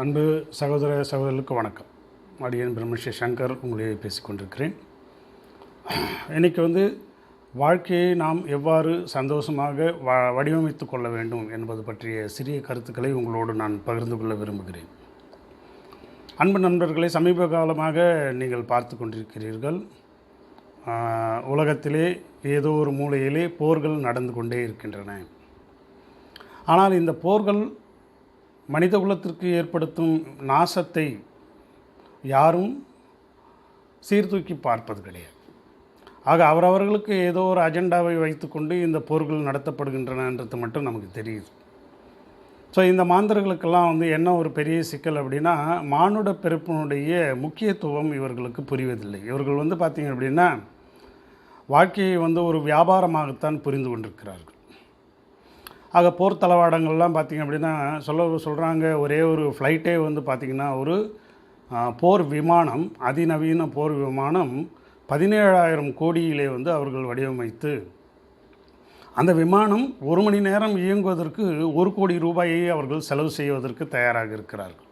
அன்பு சகோதர சகோதரர்களுக்கு வணக்கம். அடியன் பிரம்மஸ்ரீ சங்கர் உங்களிடையே பேசிக்கொண்டிருக்கிறேன் இன்றைக்கி வந்து வாழ்க்கையை நாம் எவ்வாறு சந்தோஷமாக வ வடிவமைத்து கொள்ள வேண்டும் என்பது பற்றிய சிறிய கருத்துக்களை உங்களோடு நான் பகிர்ந்து கொள்ள விரும்புகிறேன். அன்பு நண்பர்களை சமீப காலமாக நீங்கள் பார்த்து கொண்டிருக்கிறீர்கள். உலகத்திலே ஏதோ ஒரு மூலையிலே போர்கள் நடந்து கொண்டே இருக்கின்றன. ஆனால் இந்த போர்கள் மனித குலத்திற்கு ஏற்படுத்தும் நாசத்தை யாரும் சீர்தூக்கி பார்ப்பது கிடையாது. ஆக அவரவர்களுக்கு ஏதோ ஒரு அஜெண்டாவை வைத்துக்கொண்டு இந்த போர்கள் நடத்தப்படுகின்றனன்றது மட்டும் நமக்கு தெரியுது. ஸோ இந்த மாந்தர்களுக்கெல்லாம் வந்து என்ன ஒரு பெரிய சிக்கல் அப்படின்னா மானுட பிறப்பினுடைய முக்கியத்துவம் இவர்களுக்கு புரிவதில்லை. இவர்கள் வந்து பார்த்திங்க அப்படின்னா வாழ்க்கையை வந்து ஒரு வியாபாரமாகத்தான் புரிந்து கொண்டிருக்கிறார்கள். ஆக போர் தளவாடங்கள்லாம் பார்த்திங்க அப்படின்னா சொல்ல சொல்கிறாங்க ஒரே ஒரு ஃப்ளைட்டே வந்து பார்த்திங்கன்னா ஒரு போர் விமானம் அதிநவீன போர் விமானம் பதினேழாயிரம் கோடியிலே வந்து அவர்கள் வடிவமைத்து அந்த விமானம் ஒரு மணி நேரம் இயங்குவதற்கு ஒரு கோடி ரூபாயை அவர்கள் செலவு செய்வதற்கு தயாராக இருக்கிறார்கள்.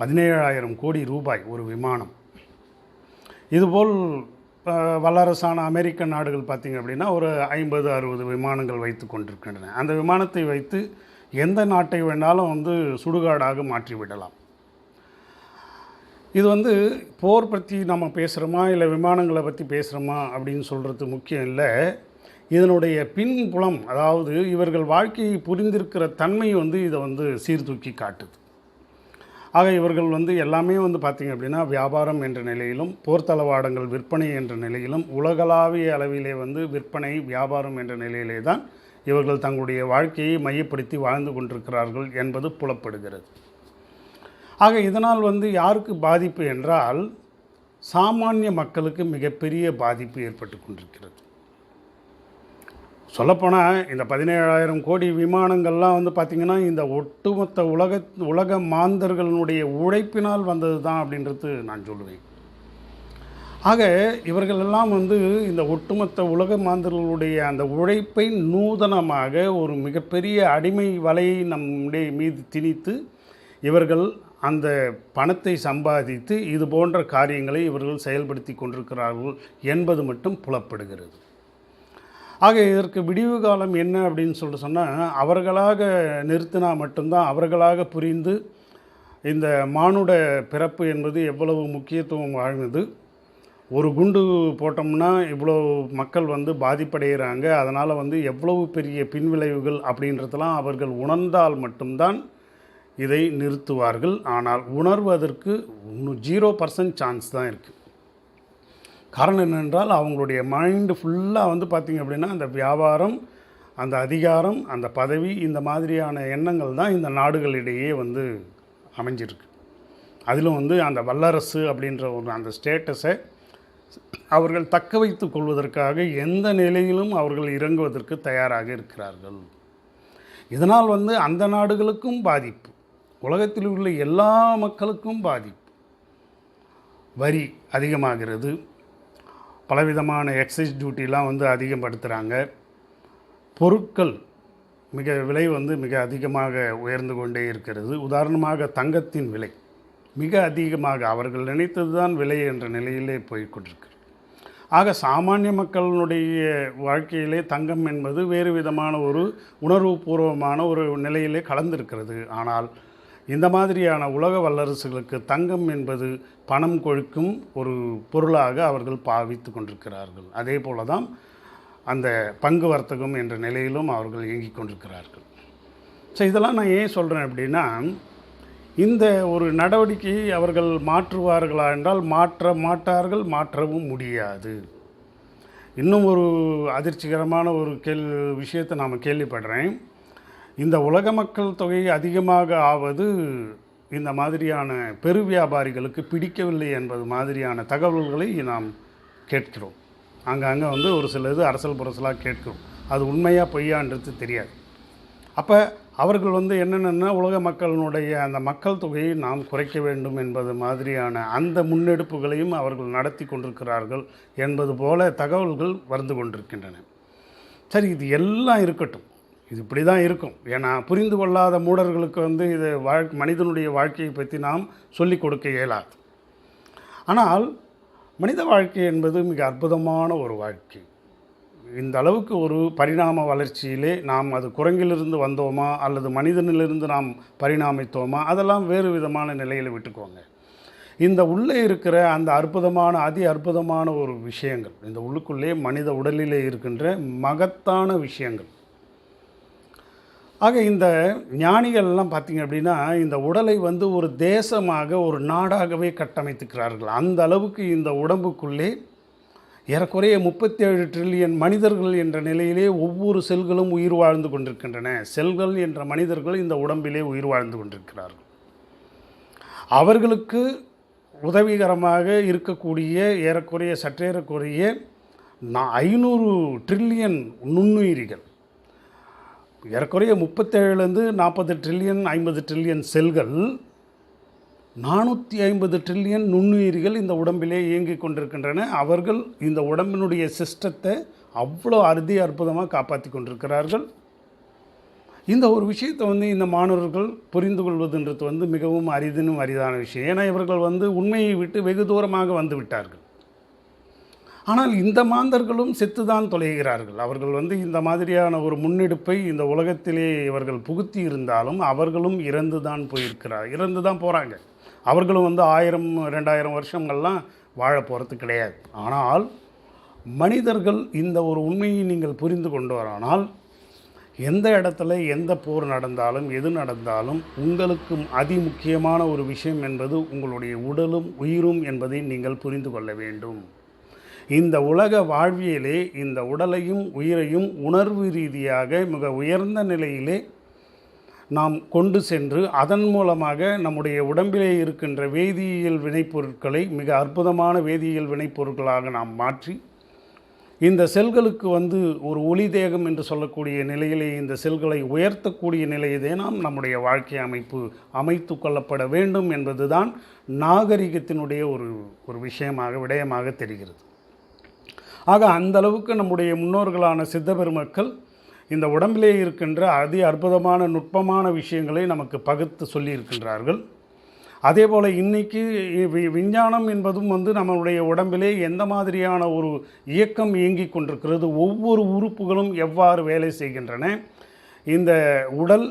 பதினேழாயிரம் கோடி ரூபாய் ஒரு விமானம். இதுபோல் வல்லரசான அமெரிக்க நாடுகள் பார்த்திங்க அப்படின்னா ஒரு ஐம்பது அறுபது விமானங்கள் வைத்து கொண்டிருக்கின்றன. அந்த விமானத்தை வைத்து எந்த நாட்டை வேணாலும் வந்து சுடுகாடாக மாற்றி விடலாம். இது வந்து போர் பற்றி நம்ம பேசுகிறோமா இல்லை விமானங்களை பற்றி பேசுகிறோமா அப்படின்னு சொல்கிறது முக்கியம் இல்லை. இதனுடைய பின்புலம் அதாவது இவர்கள் வாழ்க்கையை புரிந்திருக்கிற தன்மை வந்து இதை வந்து சீர்தூக்கி காட்டுது. ஆக இவர்கள் வந்து எல்லாமே வந்து பார்த்திங்க அப்படின்னா வியாபாரம் என்ற நிலையிலும் போர்த்தளவாடங்கள் விற்பனை என்ற நிலையிலும் உலகளாவிய அளவிலே வந்து விற்பனை வியாபாரம் என்ற நிலையிலே தான் இவர்கள் தங்களுடைய வாழ்க்கையை மையப்படுத்தி வாழ்ந்து கொண்டிருக்கிறார்கள் என்பது புலப்படுகிறது. ஆக இதனால் வந்து யாருக்கு பாதிப்பு என்றால் சாமானிய மக்களுக்கு மிகப்பெரிய பாதிப்பு ஏற்பட்டு கொண்டிருக்கிறது. சொல்லப்போனால் இந்த பதினேழாயிரம் கோடி விமானங்கள்லாம் வந்து பார்த்திங்கன்னா இந்த ஒட்டுமொத்த உலக உலக மாந்தர்களுடைய உழைப்பினால் வந்தது தான் அப்படின்றது நான் சொல்லுவேன். ஆக இவர்களெல்லாம் வந்து இந்த ஒட்டுமொத்த உலக மாந்தர்களுடைய அந்த உழைப்பை நூதனமாக ஒரு மிகப்பெரிய அடிமை வலையை நம்முடைய மீது திணித்து இவர்கள் அந்த பணத்தை சம்பாதித்து இது போன்ற காரியங்களை இவர்கள் செயல்படுத்தி கொண்டிருக்கிறார்கள் என்பது மட்டும் புலப்படுகிறது. ஆக இதற்கு விடிவு காலம் என்ன அப்படின்னு சொல்லிட்டு சொன்னால் அவர்களாக நிறுத்தினா மட்டும்தான் அவர்களாக புரிந்து இந்த மானுட பிறப்பு என்பது எவ்வளவு முக்கியத்துவம் வாழ்ந்தது ஒரு குண்டு போட்டோம்னா இவ்வளோ மக்கள் வந்து பாதிப்படைகிறாங்க அதனால் வந்து எவ்வளவு பெரிய பின்விளைவுகள் அப்படின்றதெல்லாம் அவர்கள் உணர்ந்தால் மட்டும்தான் இதை நிறுத்துவார்கள். ஆனால் உணர்வதற்கு இன்னும் ஜீரோ பர்சன்ட் சான்ஸ் தான் இருக்குது காரணம் என்னென்றால் அவங்களுடைய மைண்டு ஃபுல்லாக வந்து பார்த்திங்க அப்படின்னா அந்த வியாபாரம் அந்த அதிகாரம் அந்த பதவி இந்த மாதிரியான எண்ணங்கள் தான் இந்த நாடுகளிடையே வந்து அமைஞ்சிருக்கு. அதிலும் வந்து அந்த வல்லரசு அப்படின்ற ஒரு அந்த ஸ்டேட்டஸை அவர்கள் தக்க வைத்து கொள்வதற்காக எந்த நிலையிலும் அவர்கள் இறங்குவதற்கு தயாராக இருக்கிறார்கள். இதனால் வந்து அந்த நாடுகளுக்கும் பாதிப்பு உலகத்தில் உள்ள எல்லா மக்களுக்கும் பாதிப்பு வரி அதிகமாகிறது. பலவிதமான எக்ஸைஸ் டியூட்டிலாம் வந்து அதிகப்படுத்துகிறாங்க பொருட்கள் மிக விலை வந்து மிக அதிகமாக உயர்ந்து கொண்டே இருக்கிறது. உதாரணமாக தங்கத்தின் விலை மிக அதிகமாக அவர்கள் நினைத்தது தான் விலை என்ற நிலையிலே போய்க்கொண்டிருக்கிறது ஆக சாமானிய மக்களினுடைய வாழ்க்கையிலே தங்கம் என்பது வேறு விதமான ஒரு உணர்வுபூர்வமான ஒரு நிலையிலே கலந்திருக்கிறது. ஆனால் இந்த மாதிரியான உலக வல்லரசுகளுக்கு தங்கம் என்பது பணம் கொழுக்கும் ஒரு பொருளாக அவர்கள் பாவித்து கொண்டிருக்கிறார்கள். அதே போல தான் அந்த பங்கு வர்த்தகம் என்ற நிலையிலும் அவர்கள் இயங்கிக் கொண்டிருக்கிறார்கள். ஸோ இதெல்லாம் நான் ஏன் சொல்கிறேன் அப்படின்னா இந்த ஒரு நடவடிக்கையை அவர்கள் மாற்றுவார்களா என்றால் மாற்ற மாட்டார்கள் மாற்றவும் முடியாது. இன்னும் ஒரு அதிர்ச்சிகரமான ஒரு கேள் விஷயத்தை நாம் கேள்விப்படுறேன். இந்த உலக மக்கள் தொகை அதிகமாக ஆவது இந்த மாதிரியான பெரு வியாபாரிகளுக்கு பிடிக்கவில்லை என்பது மாதிரியான தகவல்களை நாம் கேட்கிறோம். அங்கங்கே வந்து ஒரு சில இது அரசல் புரசலாக கேட்கிறோம். அது உண்மையாக பொய்யான்றது தெரியாது. அப்போ அவர்கள் வந்து என்னென்னா உலக மக்களினுடைய அந்த மக்கள் தொகையை நாம் குறைக்க வேண்டும் என்பது மாதிரியான அந்த முன்னெடுப்புகளையும் அவர்கள் நடத்தி கொண்டிருக்கிறார்கள் என்பது போல தகவல்கள் வந்து கொண்டிருக்கின்றன. சரி இது எல்லாம் இருக்கட்டும். இது இப்படி தான் இருக்கும். ஏன்னா புரிந்து கொள்ளாத மூடர்களுக்கு வந்து இது வாழ் மனிதனுடைய வாழ்க்கையை பற்றி நாம் சொல்லிக் கொடுக்க இயலாது. ஆனால் மனித வாழ்க்கை என்பது மிக அற்புதமான ஒரு வாழ்க்கை. இந்த அளவுக்கு ஒரு பரிணாம வளர்ச்சியிலே நாம் அது குரங்கிலிருந்து வந்தோமா அல்லது மனிதனிலிருந்து நாம் பரிணாமித்தோமா அதெல்லாம் வேறு விதமான நிலையில் விட்டுக்கோங்க. இந்த உள்ளே இருக்கிற அந்த அற்புதமான அதி அற்புதமான ஒரு விஷயங்கள் இந்த உள்ளுக்குள்ளே மனித உடலிலே இருக்கின்ற மகத்தான விஷயங்கள் ஆக இந்த ஞானிகள்லாம் பார்த்தீங்க அப்படின்னா இந்த உடலை வந்து ஒரு தேசமாக ஒரு நாடாகவே கட்டமைத்துக்கிறார்கள். அந்த அளவுக்கு இந்த உடம்புக்குள்ளே ஏறக்குறைய முப்பத்தி ஏழு ட்ரில்லியன் மனிதர்கள் என்ற நிலையிலே ஒவ்வொரு செல்களும் உயிர் வாழ்ந்து கொண்டிருக்கின்றன. செல்கள் என்ற மனிதர்கள் இந்த உடம்பிலே உயிர் வாழ்ந்து கொண்டிருக்கிறார்கள். அவர்களுக்கு உதவிகரமாக இருக்கக்கூடிய ஏறக்குறைய சற்றேறக்குறைய நான் ஐநூறு ட்ரில்லியன் நுண்ணுயிரிகள். ஏறக்குறைய முப்பத்தேழுலேருந்து நாற்பது ட்ரில்லியன் ஐம்பது ட்ரில்லியன் செல்கள் நானூற்றி ஐம்பது ட்ரில்லியன் நுண்ணுயிரிகள் இந்த உடம்பிலே இயங்கிக் கொண்டிருக்கின்றன. அவர்கள் இந்த உடம்பினுடைய சிஸ்டத்தை அவ்வளோ அறுதி அற்புதமாக காப்பாற்றி கொண்டிருக்கிறார்கள். இந்த ஒரு விஷயத்தை வந்து இந்த மாணவர்கள் புரிந்து கொள்வதுன்றது வந்து மிகவும் அரிதினும் அரிதான விஷயம். ஏன்னா இவர்கள் வந்து உண்மையை விட்டு வெகு தூரமாக வந்து விட்டார்கள். ஆனால் இந்த மாந்தர்களும் செத்துதான் தொலைகிறார்கள். அவர்கள் வந்து இந்த மாதிரியான ஒரு முன்னெடுப்பை இந்த உலகத்திலே இவர்கள் புகுத்தி இருந்தாலும் அவர்களும் இறந்து தான் போயிருக்கிறார் இறந்து தான் போகிறாங்க அவர்களும் வந்து ஆயிரம் ரெண்டாயிரம் வருஷங்கள்லாம் வாழ போகிறது கிடையாது. ஆனால் மனிதர்கள் இந்த ஒரு உண்மையை நீங்கள் புரிந்து கொண்டு வரானால் எந்த இடத்துல எந்த போர் நடந்தாலும் எது நடந்தாலும் உங்களுக்கும் அதி முக்கியமான ஒரு விஷயம் என்பது உங்களுடைய உடலும் உயிரும் என்பதை நீங்கள் புரிந்து கொள்ள வேண்டும். இந்த உலக வாழ்வியலே இந்த உடலையும் உயிரையும் உணர்வு ரீதியாக மிக உயர்ந்த நிலையிலே நாம் கொண்டு சென்று அதன் மூலமாக நம்முடைய உடம்பிலே இருக்கின்ற வேதியியல் வினைப்பொருட்களை மிக அற்புதமான வேதியியல் வினைப்பொருட்களாக நாம் மாற்றி இந்த செல்களுக்கு வந்து ஒரு ஒளி தேகம் என்று சொல்லக்கூடிய நிலையிலே இந்த செல்களை உயர்த்தக்கூடிய நிலையிலே நாம் நம்முடைய வாழ்க்கை அமைப்பு அமைத்து கொள்ளப்பட வேண்டும் என்பதுதான் நாகரிகத்தினுடைய ஒரு ஒரு விஷயமாக விடயமாக தெரிகிறது. ஆக அந்த அளவுக்கு நம்முடைய முன்னோர்களான சித்த பெருமக்கள் இந்த உடம்பிலே இருக்கின்ற அதி அற்புதமான நுட்பமான விஷயங்களை நமக்கு பகுத்து சொல்லியிருக்கின்றார்கள். அதே போல் இன்றைக்கி விஞ்ஞானம் என்பதும் வந்து நம்மளுடைய உடம்பிலே எந்த மாதிரியான ஒரு இயக்கம் இயங்கி கொண்டிருக்கிறது ஒவ்வொரு உறுப்புகளும் எவ்வாறு வேலை செய்கின்றன இந்த உடல்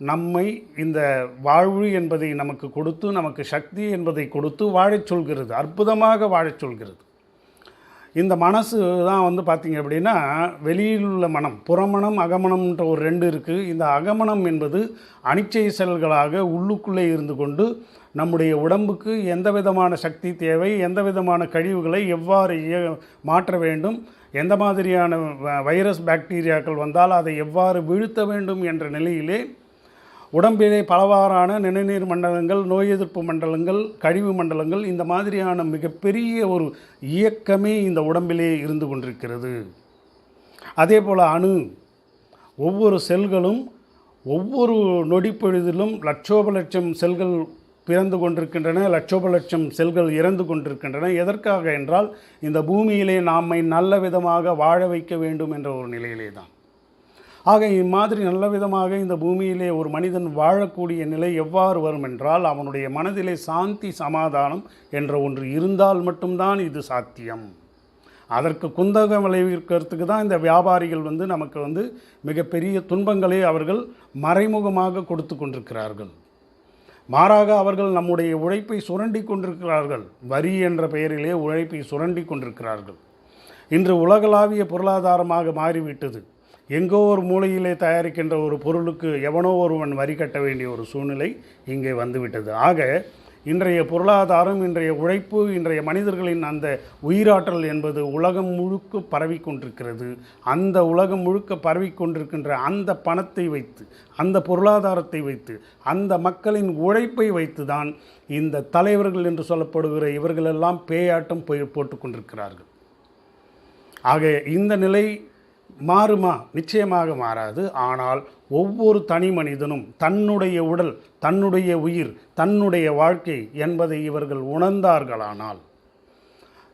நம்மை இந்த வாழ்வு என்பதை நமக்கு கொடுத்து நமக்கு சக்தி என்பதை கொடுத்து வாழச் சொல்கிறது அற்புதமாக வாழச் சொல்கிறது. இந்த மனசு தான் வந்து பார்த்திங்க அப்படின்னா வெளியில் உள்ள மனம் புறமணம் அகமணம்ன்ற ஒரு ரெண்டு இருக்குது இந்த அகமணம் என்பது அனிச்சை செல்களாக உள்ளுக்குள்ளே இருந்து கொண்டு நம்முடைய உடம்புக்கு எந்த விதமான சக்தி தேவை எந்த விதமான கழிவுகளை எவ்வாறு இய- மாற்ற வேண்டும் எந்த மாதிரியான வ- வைரஸ் பாக்டீரியாக்கள் வந்தால் அதை எவ்வாறு வீழ்த்த வேண்டும் என்ற நிலையிலே உடம்பிலே பலவாறான நிணநீர் மண்டலங்கள் நோய் எதிர்ப்பு மண்டலங்கள் கழிவு மண்டலங்கள் இந்த மாதிரியான மிகப்பெரிய ஒரு இயக்கமே இந்த உடம்பிலே இருந்து கொண்டிருக்கிறது. அதே போல் அணு ஒவ்வொரு செல்களும் ஒவ்வொரு நொடிப்பொழுதிலும் லட்சோப லட்சம் செல்கள் பிறந்து கொண்டிருக்கின்றன லட்சோப லட்சம் செல்கள் இறந்து கொண்டிருக்கின்றன. எதற்காக என்றால் இந்த பூமியிலே நாமை நல்ல விதமாக வாழ வைக்க வேண்டும் என்ற ஒரு நிலையிலே தான் ஆக இம்மாதிரி நல்ல விதமாக இந்த பூமியிலே ஒரு மனிதன் வாழக்கூடிய நிலை எவ்வாறு வரும் என்றால் அவனுடைய மனதிலே சாந்தி சமாதானம் என்ற ஒன்று இருந்தால் மட்டும்தான் இது சாத்தியம். அதற்கு குந்தகம் விளைவிக்கிறதுக்கு தான் இந்த வியாபாரிகள் வந்து நமக்கு வந்து மிகப்பெரிய துன்பங்களை அவர்கள் மறைமுகமாக கொடுத்து கொண்டிருக்கிறார்கள். மாறாக அவர்கள் நம்முடைய உழைப்பை சுரண்டி கொண்டிருக்கிறார்கள். வரி என்ற பெயரிலே உழைப்பை சுரண்டி கொண்டிருக்கிறார்கள். இன்று உலகளாவிய பொருளாதாரமாக மாறிவிட்டது. எங்கோ ஒரு மூலையிலே தயாரிக்கின்ற ஒரு பொருளுக்கு எவனோ ஒருவன் வரி கட்ட வேண்டிய ஒரு சூழ்நிலை இங்கே வந்துவிட்டது. ஆக இன்றைய பொருளாதாரம் இன்றைய உழைப்பு இன்றைய மனிதர்களின் அந்த உயிராற்றல் என்பது உலகம் முழுக்க பரவி கொண்டிருக்கிறது. அந்த உலகம் முழுக்க பரவி கொண்டிருக்கின்ற அந்த பணத்தை வைத்து அந்த பொருளாதாரத்தை வைத்து அந்த மக்களின் உழைப்பை வைத்து தான் இந்த தலைவர்கள் என்று சொல்லப்படுகிற இவர்களெல்லாம் பேயாட்டம் போய் போட்டு கொண்டிருக்கிறார்கள். ஆக இந்த நிலை மாறுமா? நிச்சயமாக மாறாது. ஆனால் ஒவ்வொரு தனி மனிதனும் தன்னுடைய உடல் தன்னுடைய உயிர் தன்னுடைய வாழ்க்கை என்பதை இவர்கள் உணர்ந்தார்களானால்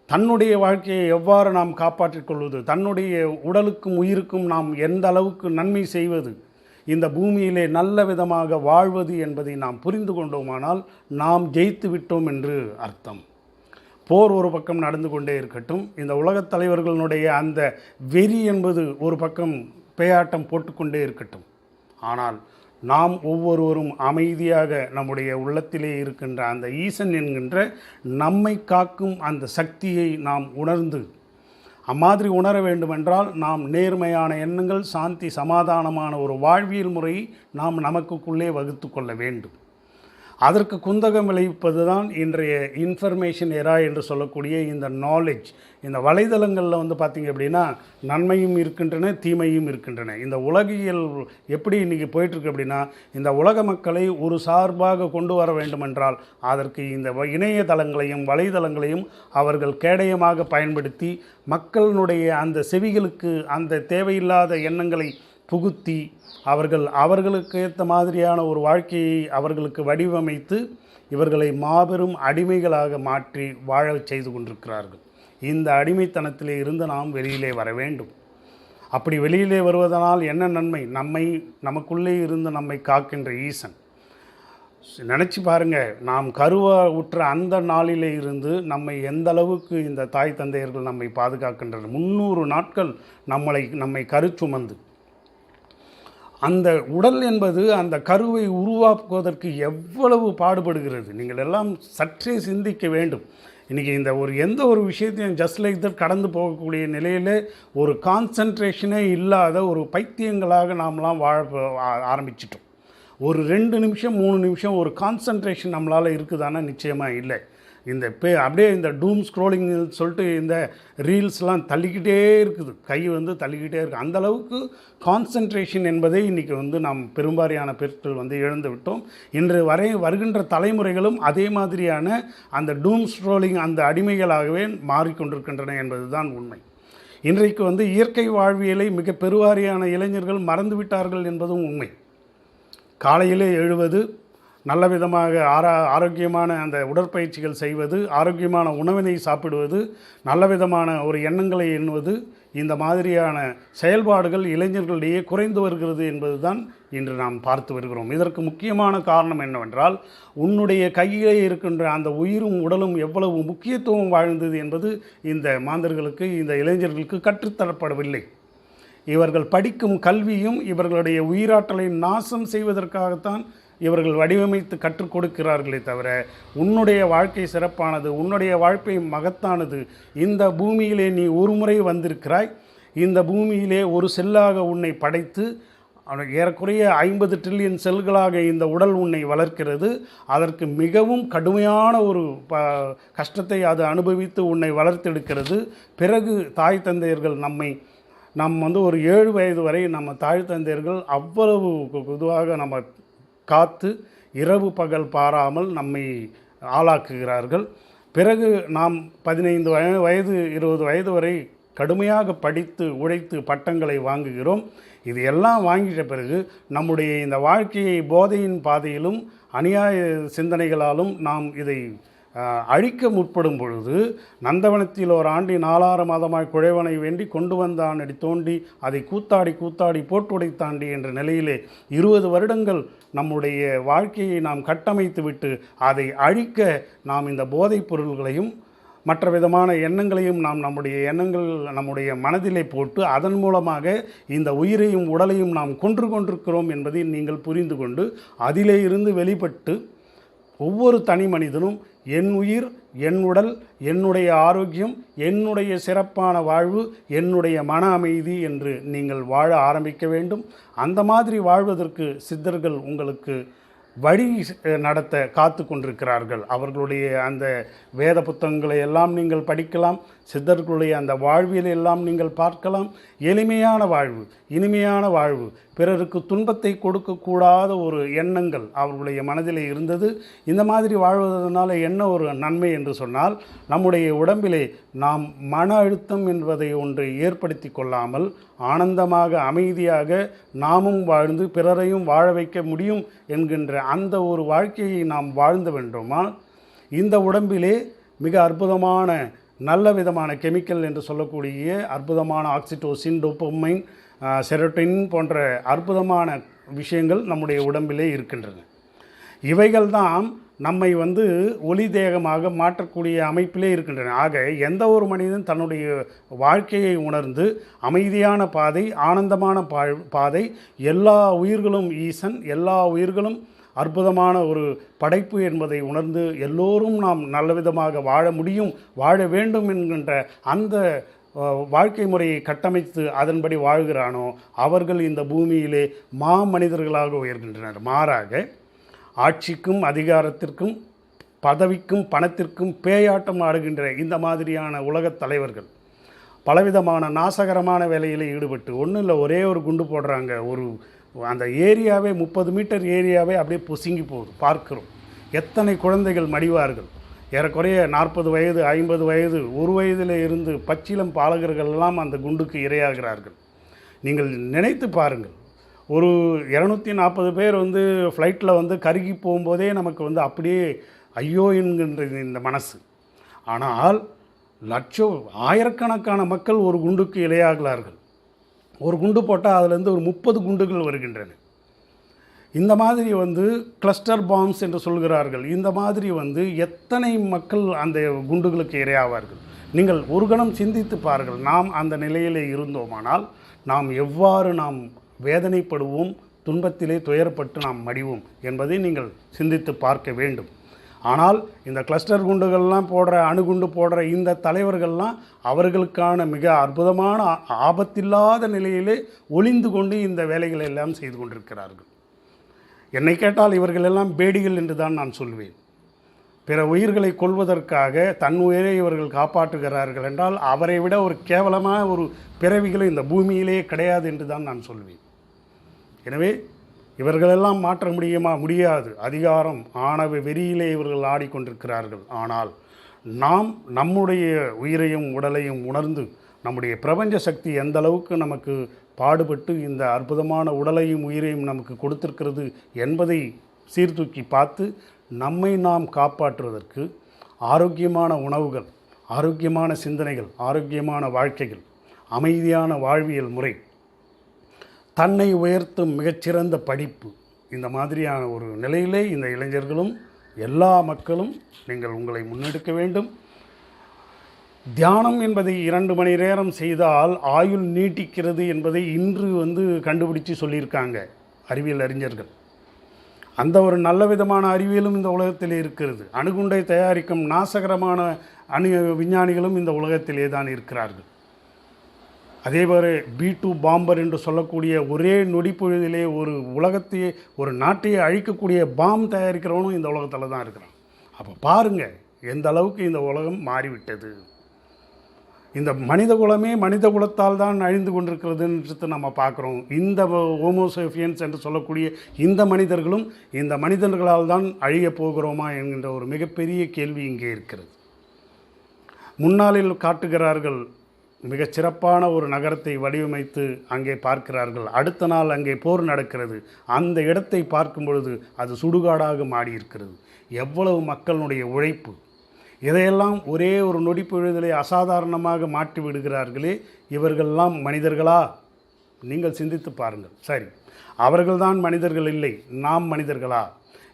தன்னுடைய வாழ்க்கையை எவ்வாறு நாம் காப்பாற்றிக் கொள்வது? தன்னுடைய உடலுக்கும் உயிருக்கும் நாம் எந்த அளவுக்கு நன்மை செய்வது? இந்த பூமியிலே நல்ல விதமாக வாழ்வது என்பதை நாம் புரிந்து கொண்டோமானால் நாம் ஜெயித்து விட்டோம் என்று அர்த்தம். போர் ஒரு பக்கம் நடந்து கொண்டே இருக்கட்டும். இந்த உலகத் தலைவர்களுடைய அந்த வெறி என்பது ஒரு பக்கம் பேயாட்டம் போட்டுக்கொண்டே இருக்கட்டும். ஆனால் நாம் ஒவ்வொருவரும் அமைதியாக நம்முடைய உள்ளத்திலே இருக்கின்ற அந்த ஈசன் என்கின்ற நம்மை காக்கும் அந்த சக்தியை நாம் உணர்ந்து அம்மாதிரி உணர வேண்டுமென்றால் நாம் நேர்மையான எண்ணங்கள் சாந்தி சமாதானமான ஒரு வாழ்வியல் முறையை நாம் நமக்குள்ளே வகுத்து கொள்ள வேண்டும். அதற்கு குந்தகம் விளைவிப்பது தான் இன்றைய இன்ஃபர்மேஷன் எரா என்று சொல்லக்கூடிய இந்த நாலேஜ் இந்த வலைதளங்களில் வந்து பார்த்திங்க அப்படின்னா நன்மையும் இருக்கின்றன தீமையும் இருக்கின்றன. இந்த உலகியல் எப்படி இன்றைக்கி போயிட்டுருக்கு அப்படின்னா இந்த உலக மக்களை ஒரு சார்பாக கொண்டு வர வேண்டுமென்றால் அதற்கு இந்த வ- இணையதளங்களையும் வலைதளங்களையும் அவர்கள் கேடயமாக பயன்படுத்தி மக்களினுடைய அந்த செவிகளுக்கு அந்த தேவையில்லாத எண்ணங்களை புகுத்தி அவர்கள் அவர்களுக்கு ஏற்ற மாதிரியான ஒரு வாழ்க்கையை அவர்களுக்கு வடிவமைத்து இவர்களை மாபெரும் அடிமைகளாக மாற்றி வாழச் செய்து கொண்டிருக்கிறார்கள். இந்த அடிமைத்தனத்திலே இருந்து நாம் வெளியிலே வர வேண்டும். அப்படி வெளியிலே வருவதனால் என்ன நன்மை? நம்மை நமக்குள்ளே இருந்து நம்மை காக்கின்ற ஈசன். நினச்சி பாருங்க நாம் கருவா உற்ற அந்த நாளிலே இருந்து நம்மை எந்த அளவுக்கு இந்த தாய் தந்தையர்கள் நம்மை பாதுகாக்கின்றனர்? முந்நூறு நாட்கள் நம்மளை நம்மை கருச்சுமந்து அந்த உடல் என்பது அந்த கருவை உருவாக்குவதற்கு எவ்வளவு பாடுபடுகிறது? நீங்கள் எல்லாம் சற்றே சிந்திக்க வேண்டும். இன்றைக்கி இந்த ஒரு எந்த ஒரு விஷயத்தையும் ஜஸ்ட் லைக் தட் கடந்து போகக்கூடிய நிலையில் ஒரு கான்சன்ட்ரேஷனே இல்லாத ஒரு பைத்தியங்களாக நாம்லாம் வாழ ஆரம்பிச்சிட்டோம். ஒரு ரெண்டு நிமிஷம் மூணு நிமிஷம் ஒரு கான்சன்ட்ரேஷன் நம்மளால் இருக்குதானா? நிச்சயமாக இல்லை. இந்த பே அப்படியே இந்த டூம் ஸ்க்ரோலிங் சொல்லிட்டு இந்த ரீல்ஸ்லாம் தள்ளிக்கிட்டே இருக்குது. கை வந்து தள்ளிக்கிட்டே இருக்குது அந்த அளவுக்கு கான்சன்ட்ரேஷன் என்பதை இன்றைக்கி வந்து நாம் பெரும்பாரியான பேர்கள் வந்து இழந்து விட்டோம். இன்று வரை வருகின்ற தலைமுறைகளும் அதே மாதிரியான அந்த டூம் ஸ்க்ரோலிங் அந்த அடிமைகளாகவே மாறிக்கொண்டிருக்கின்றன என்பதுதான் உண்மை. இன்றைக்கு வந்து இயற்கை வாழ்வியலை மிக பெருவாரியான இளைஞர்கள் மறந்து விட்டார்கள் என்பதும் உண்மை. காலையிலே எழுவது நல்ல விதமாக ஆரா ஆரோக்கியமான அந்த உடற்பயிற்சிகள் செய்வது ஆரோக்கியமான உணவினை சாப்பிடுவது நல்ல விதமான ஒரு எண்ணங்களை எண்ணுவது இந்த மாதிரியான செயல்பாடுகள் இளைஞர்களிடையே குறைந்து வருகிறது என்பது தான் இன்று நாம் பார்த்து வருகிறோம். இதற்கு முக்கியமான காரணம் என்னவென்றால் உன்னுடைய கையிலே இருக்கின்ற அந்த உயிரும் உடலும் எவ்வளவு முக்கியத்துவம் வாழ்ந்தது என்பது இந்த மாந்தர்களுக்கு இந்த இளைஞர்களுக்கு கற்றுத்தரப்படவில்லை. இவர்கள் படிக்கும் கல்வியும் இவர்களுடைய உயிராற்றலை நாசம் செய்வதற்காகத்தான் இவர்கள் வடிவமைத்து கற்றுக் கொடுக்கிறார்களே தவிர உன்னுடைய வாழ்க்கை சிறப்பானது உன்னுடைய வாழ்க்கை மகத்தானது இந்த பூமியிலே நீ ஒரு முறை வந்திருக்கிறாய். இந்த பூமியிலே ஒரு செல்லாக உன்னை படைத்து ஏறக்குறைய ஐம்பது ட்ரில்லியன் செல்களாக இந்த உடல் உன்னை வளர்க்கிறது. அதற்கு மிகவும் கடுமையான ஒரு ப கஷ்டத்தை அது அனுபவித்து உன்னை வளர்த்தெடுக்கிறது. பிறகு தாய் தந்தையர்கள் நம்மை நம் வந்து ஒரு ஏழு வயது வரை நம்ம தாய் தந்தையர்கள் அவ்வளவு பொதுவாக நம்ம காத்து இரவு பகல் பாராமல் நம்மை ஆளாக்குகிறார்கள். பிறகு நாம் பதினைந்து வய வயது இருபது வயது வரை கடுமையாக படித்து உழைத்து பட்டங்களை வாங்குகிறோம். இது எல்லாம் வாங்கிட்ட பிறகு நம்முடைய இந்த வாழ்க்கையை போதையின் பாதையிலும் அநியாய சிந்தனைகளாலும் நாம் இதை அழிக்க முற்படும் பொழுது நந்தவனத்தில் ஒரு ஆண்டி நாலாறு மாதமாய் குழைவனை வேண்டி கொண்டு வந்தான் அடி தோண்டி அதை கூத்தாடி கூத்தாடி போட்டுடைத்தாண்டி என்ற நிலையிலே இருபது வருடங்கள் நம்முடைய வாழ்க்கையை நாம் கட்டமைத்து விட்டு அதை அழிக்க நாம் இந்த போதைப் பொருள்களையும் மற்ற விதமான எண்ணங்களையும் நாம் நம்முடைய எண்ணங்கள் நம்முடைய மனதிலே போட்டு அதன் மூலமாக இந்த உயிரையும் உடலையும் நாம் கொன்று கொண்டிருக்கிறோம் என்பதை நீங்கள் புரிந்து கொண்டு அதிலே இருந்து வெளிப்பட்டு ஒவ்வொரு தனி மனிதனும் என் உயிர் என் உடல் என்னுடைய ஆரோக்கியம் என்னுடைய சிறப்பான வாழ்வு என்னுடைய மன அமைதி என்று நீங்கள் வாழ ஆரம்பிக்க வேண்டும். அந்த மாதிரி வாழ்வதற்கு சித்தர்கள் உங்களுக்கு வழி நடத்த காத்து கொண்டிருக்கிறார்கள். அவர்களுடைய அந்த வேத புத்தகங்களை எல்லாம் நீங்கள் படிக்கலாம். சித்தர்களுடைய அந்த வாழ்வியல் எல்லாம் நீங்கள் பார்க்கலாம். எளிமையான வாழ்வு இனிமையான வாழ்வு. பிறருக்கு துன்பத்தை கொடுக்கக்கூடாத ஒரு எண்ணங்கள் அவர்களுடைய மனதில் இருந்தது. இந்த மாதிரி வாழ்வதனால் என்ன ஒரு நன்மை என்று சொன்னால் நம்முடைய உடம்பிலே நாம் மன அழுத்தம் என்பதை ஒன்றை ஏற்படுத்தி கொள்ளாமல் ஆனந்தமாக அமைதியாக நாமும் வாழ்ந்து பிறரையும் வாழ வைக்க முடியும் என்கின்ற அந்த ஒரு வாழ்க்கையை நாம் வாழ்ந்து வென்றோமா இந்த உடம்பிலே மிக அற்புதமான நல்ல விதமான கெமிக்கல் என்று சொல்லக்கூடிய அற்புதமான ஆக்சிடோசின் டோப்பமைன் செரோட்டின் போன்ற அற்புதமான விஷயங்கள் நம்முடைய உடம்பிலே இருக்கின்றன. இவைகள் தான் நம்மை வந்து ஒளி தேகமாக மாற்றக்கூடிய அமைப்பிலே இருக்கின்றன. ஆக எந்த ஒரு மனிதன் தன்னுடைய வாழ்க்கையை உணர்ந்து அமைதியான பாதை ஆனந்தமான பா பாதை எல்லா உயிர்களும் ஈசன் எல்லா உயிர்களும் அற்புதமான ஒரு படைப்பு என்பதை உணர்ந்து எல்லோரும் நாம் நல்ல விதமாக வாழ முடியும் வாழ வேண்டும் என்கின்ற அந்த வாழ்க்கை முறையை கட்டமைத்து அதன்படி வாழ்கிறானோ அவர்கள் இந்த பூமியிலே மா மனிதர்களாக உயர்கின்றனர். மாறாக ஆட்சிக்கும் அதிகாரத்திற்கும் பதவிக்கும் பணத்திற்கும் பேயாட்டம் ஆடுகின்ற இந்த மாதிரியான உலகத் தலைவர்கள் பலவிதமான நாசகரமான வேலையில் ஈடுபட்டு ஒன்றும் இல்லை ஒரே ஒரு குண்டு போடுறாங்க ஒரு அந்த ஏரியாவே முப்பது மீட்டர் ஏரியாவே அப்படியே பொசுங்கி போகுது. பார்க்கிறோம். எத்தனை குழந்தைகள் மடிவார்கள்? ஏறக்குறைய நாற்பது வயது ஐம்பது வயது ஒரு வயதில் இருந்து பச்சிலம் பாலகர்கள்லாம் அந்த குண்டுக்கு இரையாகிறார்கள். நீங்கள் நினைத்து பாருங்கள். ஒரு இரநூத்தி நாற்பது பேர் வந்து ஃப்ளைட்டில் வந்து கருகி போகும்போதே நமக்கு வந்து அப்படியே ஐயோ என்கின்ற இந்த மனசு. ஆனால் லட்சம் ஆயிரக்கணக்கான மக்கள் ஒரு குண்டுக்கு இரையாகிறார்கள் ஒரு குண்டு போட்டால் அதுலேருந்து ஒரு முப்பது குண்டுகள் வருகின்றன. இந்த மாதிரி வந்து கிளஸ்டர் பாம்ஸ் என்று சொல்கிறார்கள். இந்த மாதிரி வந்து எத்தனை மக்கள் அந்த குண்டுகளுக்கு இரையாவார்கள்? நீங்கள் ஒரு கணம் சிந்தித்து பாருங்கள். நாம் அந்த நிலையிலே இருந்தோமானால் நாம் எவ்வாறு நாம் வேதனைப்படுவோம் துன்பத்திலே துயரப்பட்டு நாம் மடிவோம் என்பதை நீங்கள் சிந்தித்து பார்க்க வேண்டும். ஆனால் இந்த கிளஸ்டர் குண்டுகள்லாம் போடுற அணுகுண்டு போடுற இந்த தலைவர்கள்லாம் அவர்களுக்கான மிக அற்புதமான ஆபத்தில்லாத நிலையிலே ஒளிந்து கொண்டு இந்த வேலைகளை எல்லாம் செய்து கொண்டிருக்கிறார்கள். என்னை கேட்டால் இவர்கள் எல்லாம் பேடிகள் என்று தான் நான் சொல்வேன். பிற உயிர்களை கொல்வதற்காக தன் உயிரை இவர்கள் காப்பாற்றுகிறார்கள் என்றால் அவரை விட ஒரு கேவலமான ஒரு பிறவிகளும் இந்த பூமியிலே கிடையாது என்று தான் நான் சொல்வேன். எனவே இவர்களெல்லாம் மாற்ற முடியுமா? முடியாது. அதிகாரம் ஆணவ வெறியிலே இவர்கள் ஆடிக்கொண்டிருக்கிறார்கள். ஆனால் நாம் நம்முடைய உயிரையும் உடலையும் உணர்ந்து நம்முடைய பிரபஞ்ச சக்தி எந்த அளவுக்கு நமக்கு பாடுபட்டு இந்த அற்புதமான உடலையும் உயிரையும் நமக்கு கொடுத்திருக்கிறது என்பதை சீர்தூக்கி பார்த்து நம்மை நாம் காப்பாற்றுவதற்கு ஆரோக்கியமான உணவுகள் ஆரோக்கியமான சிந்தனைகள் ஆரோக்கியமான வாழ்க்கைகள் அமைதியான வாழ்வியல் முறை தன்னை உயர்த்தும் மிகச்சிறந்த படிப்பு. இந்த மாதிரியான ஒரு நிலையிலே இந்த இளைஞர்களும் எல்லா மக்களும் நீங்கள் உங்களை முன்னெடுக்க வேண்டும். தியானம் என்பதை இரண்டு மணி நேரம் செய்தால் ஆயுள் நீட்டிக்கிறது என்பதை இன்று வந்து கண்டுபிடிச்சு சொல்லியிருக்காங்க அறிவியல் அறிஞர்கள். அந்த ஒரு நல்ல விதமான அறிவியலும் இந்த உலகத்தில் இருக்கிறது. அணுகுண்டை தயாரிக்கும் நாசகரமான அணு விஞ்ஞானிகளும் இந்த உலகத்திலே தான் இருக்கிறார்கள். அதேபோல பி டூ பாம்பர் என்று சொல்லக்கூடிய ஒரே நொடிப்பொழுதிலே ஒரு உலகத்தையே ஒரு நாட்டையே அழிக்கக்கூடிய பாம் தயாரிக்கிறவனும் இந்த உலகத்தில் தான் இருக்கிறான். அப்போ பாருங்கள் எந்த அளவுக்கு இந்த உலகம் மாறிவிட்டது. இந்த மனித குலமே மனித குலத்தால் தான் அழிந்து கொண்டிருக்கிறதுன்றது நம்ம பார்க்குறோம். இந்த ஹோமோசேஃபியன்ஸ் என்று சொல்லக்கூடிய இந்த மனிதர்களும் இந்த மனிதர்களால் தான் அழியப் போகிறோமா என்கின்ற ஒரு மிகப்பெரிய கேள்வி இங்கே இருக்கிறது. முன்னாளில் காட்டுகிறார்கள் மிகச்சிறப்பான ஒரு நகரத்தை வடிவமைத்து அங்கே பார்க்கிறார்கள். அடுத்த நாள் அங்கே போர் நடக்கிறது. அந்த இடத்தை பார்க்கும் பொழுது அது சுடுகாடாக மாறியிருக்கிறது. எவ்வளவு மக்களுடைய உழைப்பு. இதையெல்லாம் ஒரே ஒரு நொடிப்பொழுதிலே அசாதாரணமாக மாற்றி விடுகிறார்களே. இவர்கள்லாம் மனிதர்களா? நீங்கள் சிந்தித்து பாருங்கள். சரி. அவர்கள்தான் மனிதர்கள் இல்லை. நாம் மனிதர்களா?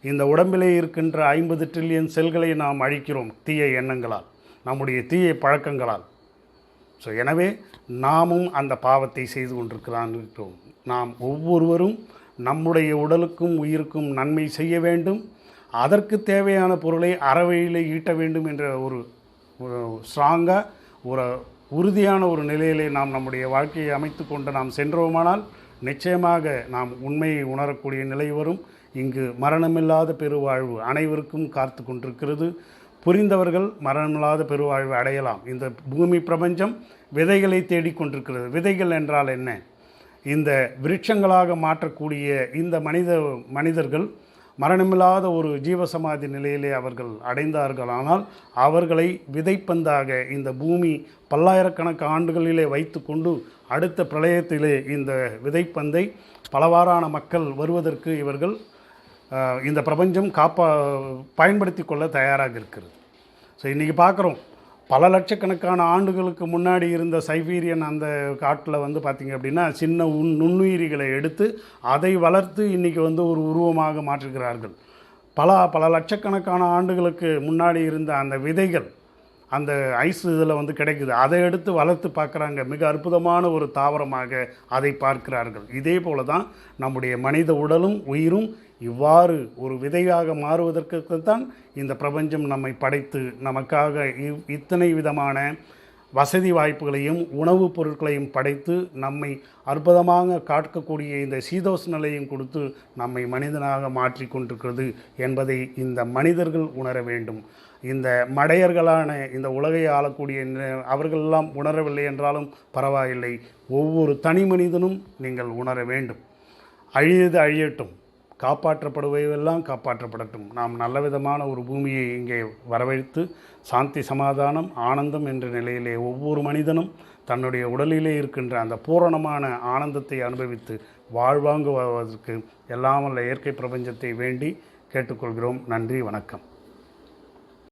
இந்த உடம்பிலே இருக்கின்ற ஐம்பது ட்ரில்லியன் செல்களை நாம் அழிக்கிறோம். தீய எண்ணங்களால். நம்முடைய தீய பழக்கங்களால். ஸோ எனவே நாமும் அந்த பாவத்தை செய்து கொண்டிருக்கிறான் இருக்கிறோம் நாம் ஒவ்வொருவரும் நம்முடைய உடலுக்கும் உயிருக்கும் நன்மை செய்ய வேண்டும். அதற்கு தேவையான பொருளை அறவழியில் ஈட்ட வேண்டும் என்ற ஒரு ஸ்ட்ராங்காக ஒரு உறுதியான ஒரு நிலையிலே நாம் நம்முடைய வாழ்க்கையை அமைத்து கொண்டு நாம் சென்றோமானால் நிச்சயமாக நாம் உண்மையை உணரக்கூடிய நிலை வரும். இங்கு மரணமில்லாத பெருவாழ்வு அனைவருக்கும் காத்து கொண்டிருக்கிறது. புரிந்தவர்கள் மரணமில்லாத பெருவாழ்வு அடையலாம். இந்த பூமி பிரபஞ்சம் விதைகளை தேடிக்கொண்டிருக்கிறது விதைகள் என்றால் என்ன? இந்த விருட்சங்களாக மாற்றக்கூடிய இந்த மனித மனிதர்கள் மரணமில்லாத ஒரு ஜீவசமாதி நிலையிலே அவர்கள் அடைந்தார்களானால் அவர்களை விதைப்பந்தாக இந்த பூமி பல்லாயிரக்கணக்கு ஆண்டுகளிலே வைத்துக்கொண்டு அடுத்த பிரளயத்திலே இந்த விதைப்பந்தை பலவாறான மக்கள் வருவதற்கு இவர்கள் இந்த பிரபஞ்சம் காப்பா பயன்படுத்தி கொள்ள தயாராக இருக்கிறது. ஸோ இன்றைக்கி பார்க்குறோம் பல லட்சக்கணக்கான ஆண்டுகளுக்கு முன்னாடி இருந்த சைபீரியன் அந்த காட்டில் வந்து பார்த்திங்க அப்படின்னா சின்ன உன் நுண்ணுயிரிகளை எடுத்து அதை வளர்த்து இன்றைக்கி வந்து ஒரு உருவமாக மாற்றுகிறார்கள். பல பல லட்சக்கணக்கான ஆண்டுகளுக்கு முன்னாடி இருந்த அந்த விதைகள் அந்த ஐஸ் இதில் வந்து கிடைக்குது. அதை எடுத்து வளர்த்து பார்க்குறாங்க. மிக அற்புதமான ஒரு தாவரமாக அதை பார்க்கிறார்கள். இதே போல தான் நம்முடைய மனித உடலும் உயிரும் இவ்வாறு ஒரு விதையாக மாறுவதற்கு தான் இந்த பிரபஞ்சம் நம்மை படைத்து நமக்காக இவ் இத்தனை விதமான வசதி வாய்ப்புகளையும் உணவுப் பொருட்களையும் படைத்து நம்மை அற்புதமாக காக்கக்கூடிய இந்த சீதோஷ நிலையும் கொடுத்து நம்மை மனிதனாக மாற்றி கொண்டிருக்கிறது என்பதை இந்த மனிதர்கள் உணர வேண்டும். இந்த மடையர்களான இந்த உலகை ஆளக்கூடிய அவர்களெல்லாம் உணரவில்லை என்றாலும் பரவாயில்லை. ஒவ்வொரு தனி மனிதனும் நீங்கள் உணர வேண்டும். அழியது அழியட்டும். காப்பாற்றப்படுபவையெல்லாம் காப்பாற்றப்படட்டும். நாம் நல்ல விதமான ஒரு பூமியை இங்கே வரவழைத்து சாந்தி சமாதானம் ஆனந்தம் என்ற நிலையிலே ஒவ்வொரு மனிதனும் தன்னுடைய உடலிலே இருக்கின்ற அந்த பூரணமான ஆனந்தத்தை அனுபவித்து வாழ்வாங்குவதற்கு எல்லாம் வல்ல இயற்கை பிரபஞ்சத்தை வேண்டி கேட்டுக்கொள்கிறோம். நன்றி வணக்கம்.